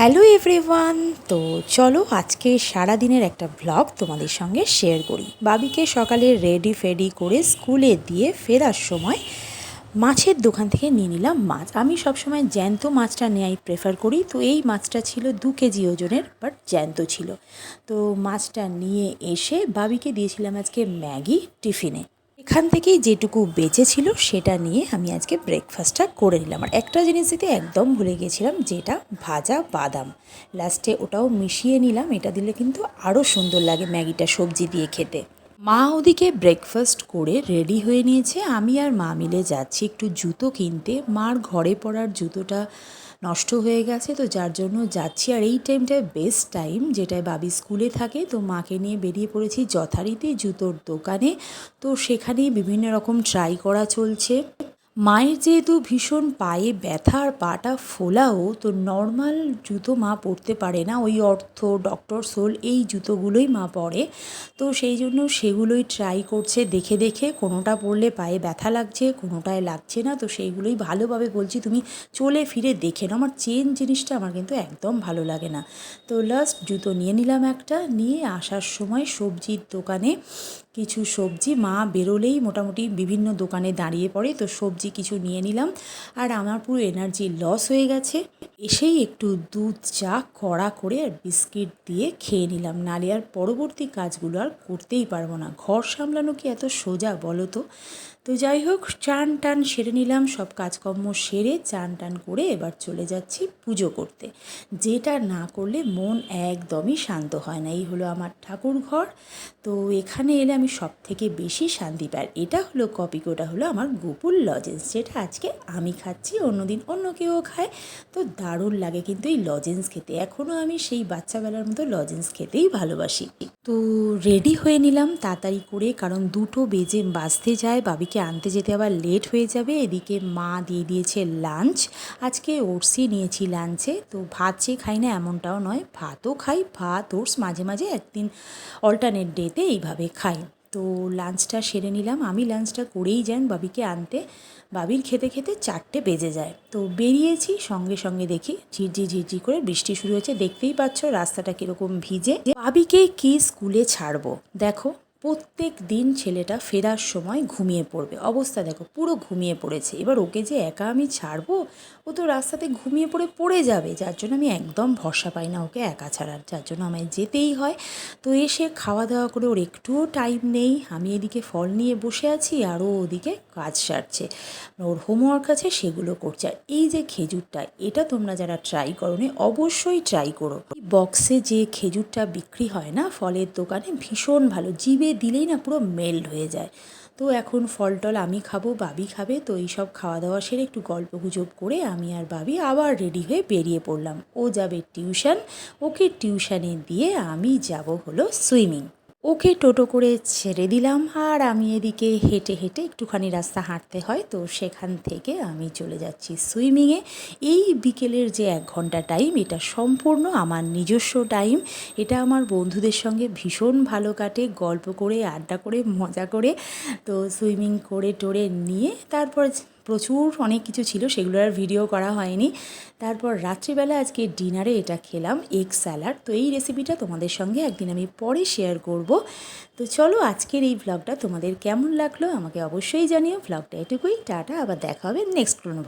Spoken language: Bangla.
হ্যালো এভরিওয়ান, তো চলো আজকে সারা দিনের একটা ব্লগ তোমাদের সঙ্গে শেয়ার করি। বাবিকে সকালে রেডি ফেডি করে স্কুলে দিয়ে ফেরার সময় মাছের দোকান থেকে নিয়ে নিলাম মাছ। আমি সবসময় জ্যান্ত মাছটা নেওয়াই প্রেফার করি, তো এই মাছটা ছিল দু কেজি ওজনের বাট জ্যান্ত ছিল। তো মাছটা নিয়ে এসে বাবিকে দিয়েছিলাম আজকে ম্যাগি টিফিনে। এখান থেকেই যেটুকু বেঁচে ছিল সেটা নিয়ে আমি আজকে ব্রেকফাস্টটা করে নিলাম। আর একটা জিনিস দিতে একদম ভুলে গেছিলাম, যেটা ভাজা বাদাম। লাস্টে ওটাও মিশিয়ে নিলাম, এটা দিলে কিন্তু আরও সুন্দর লাগে ম্যাগিটা সবজি দিয়ে খেতে। মা ওদিকে ব্রেকফাস্ট করে রেডি হয়ে নিয়েছে, আমি আর মা মিলে যাচ্ছি একটু জুতো কিনতে। মার ঘরে পড়ার জুতোটা নষ্ট হয়ে গেছে, তো যার জন্য যাচ্ছি। আর এই টাইমটা বেস্ট টাইম যেটায় বাবি স্কুলে থাকে, তো মাকে নিয়ে বেরিয়ে পড়েছি যথারীতি জুতোর দোকানে। তো সেখানেই বিভিন্ন রকম ট্রাই করা চলছে। মায়ের যেহেতু ভীষণ পায়ে ব্যথা আর পাটা ফোলাও, তো নর্মাল জুতো মা পরতে পারে না। ওই অর্থ ডক্টর সোল এই জুতোগুলোই মা পরে। তো সেই জন্য সেগুলোই ট্রাই করছে দেখে দেখে। কোনোটা পরলে পায়ে ব্যথা লাগছে, কোনোটায় লাগছে না। তো সেইগুলোই ভালোভাবে বলছি, তুমি চলে ফিরে দেখে নাও। আমার চেন জিনিসটা আমার কিন্তু একদম ভালো লাগে না। তো লাস্ট জুতো নিয়ে নিলাম একটা। নিয়ে আসার সময় সবজির দোকানে কিছু সবজি মা বেরোলেই মোটামুটি বিভিন্ন দোকানে দাঁড়িয়ে পড়ে, তো সবজি কিছু নিয়ে নিলাম। আর আমার পুরো এনার্জি লস হয়ে গেছে। এসেই একটু দুধ চা, কড়া করে আর বিস্কিট দিয়ে খেয়ে নিলাম। নালে আর পরবর্তী কাজগুলো আর করতেই পারব না। ঘর সামলানো কি এত সোজা বলো তো? তো যাই হোক, চান টান সেরে নিলাম, সব কাজকর্ম সেরে চান টান করে এবার চলে যাচ্ছি পুজো করতে। যেটা না করলে মন একদমই শান্ত হয় না। এই হলো আমার ঠাকুর ঘর। তো এখানে এলে আমি সব থেকে বেশি শান্তি পাই। এটা হলো কপিকোটা হলো আমার গোপুল লজেন্স যেটা আজকে আমি খাচ্ছি, অন্যদিন অন্য কেউ খায়। তো দারুণ লাগে কিন্তু এই লজেন্স খেতে। এখনও আমি সেই বাচ্চাবেলার মতো লজেন্স খেতেই ভালোবাসি। তো রেডি হয়ে নিলাম তাড়াতাড়ি করে, কারণ দুটো বেজে বাজতে যায়, বাবিকে আনতে যেতে আবার লেট হয়ে যাবে। এদিকে মা দিয়ে দিয়েছে লাঞ্চ আজকে ওটসই নিয়েছি লাঞ্চে তো ভাত চেয়ে খাই না এমনটাও নয়, ভাতও খাই, ভাত ওটস মাঝে মাঝে একদিন অল্টারনেট ডেতে এইভাবে খাই। তো লাঞ্চটা সেরে নিলাম। আমি লাঞ্চটা করেই যান বাবিকে আনতে। বাবির খেতে খেতে চারটে বেজে যায়। তো বেরিয়েছি, সঙ্গে সঙ্গে দেখি ঝিরঝি ঝিরঝি করে বৃষ্টি শুরু হয়েছে। দেখতেই পাচ্ছ রাস্তাটা কীরকম ভিজে। বাবিকে কি স্কুলে ছাড়বো? দেখো প্রত্যেক দিন ছেলেটা ফেরার সময় ঘুমিয়ে পড়বে। অবস্থা দেখো, পুরো ঘুমিয়ে পড়েছে। এবার ওকে যে একা আমি ছাড়বো, ও তো রাস্তাতে ঘুমিয়ে পড়ে পড়ে যাবে। যার জন্য আমি একদম ভরসা পাই না ওকে একা ছাড়ার। যার জন্য আমায় যেতেই হয়। তো এসে খাওয়া দাওয়া করে ওর একটুও টাইম নেই। আমি এদিকে ফল নিয়ে বসে আছি আর ও ওদিকে কাজ সারছে। ওর হোমওয়ার্ক আছে, সেগুলো করছে। আর এই যে খেজুরটা, এটা তোমরা যারা ট্রাই করো অবশ্যই ট্রাই করো। বক্সে যে খেজুরটা বিক্রি হয় না, ফলের দোকানে ভীষণ ভালো। জিভে দিলেই না পুরো মেল্ট হয়ে যায়। তো এখন ফল টল আমি খাব, বাবি খাবে, তো এই সব খাওয়া দাওয়া সেরে একটু গল্প গুজব করে আমি আর বাবি আবার রেডি হয়ে বেরিয়ে পড়লাম। ও যাবে টিউশন ওকে টিউশানে দিয়ে আমি যাব হলো সুইমিং ওকে টোটো করে ছেড়ে দিলাম আর আমি এদিকে হেঁটে হেঁটে একটুখানি রাস্তা হাঁটতে হয়। তো সেখান থেকে আমি চলে যাচ্ছি সুইমিংয়ে। এই বিকেলের যে এক ঘণ্টা টাইম, এটা সম্পূর্ণ আমার নিজস্ব টাইম। এটা আমার বন্ধুদের সঙ্গে ভীষণ ভালো কাটে, গল্প করে, আড্ডা করে, মজা করে। তো সুইমিং করে টোরে নিয়ে তারপর প্রচুর অনেক কিছু ছিল, সেগুলো আর ভিডিও করা হয়নি। তারপর রাত্রিবেলা আজকে ডিনারে এটা খেলাম এগ স্যালাড তো এই রেসিপিটা তোমাদের সঙ্গে একদিন আমি পরে শেয়ার করব। তো চলো আজকের এই ভ্লগটা তোমাদের কেমন লাগল আমাকে অবশ্যই জানিও। ভ্লগটা এটুকুই, টাটা, আবার দেখা হবে নেক্সট কোনো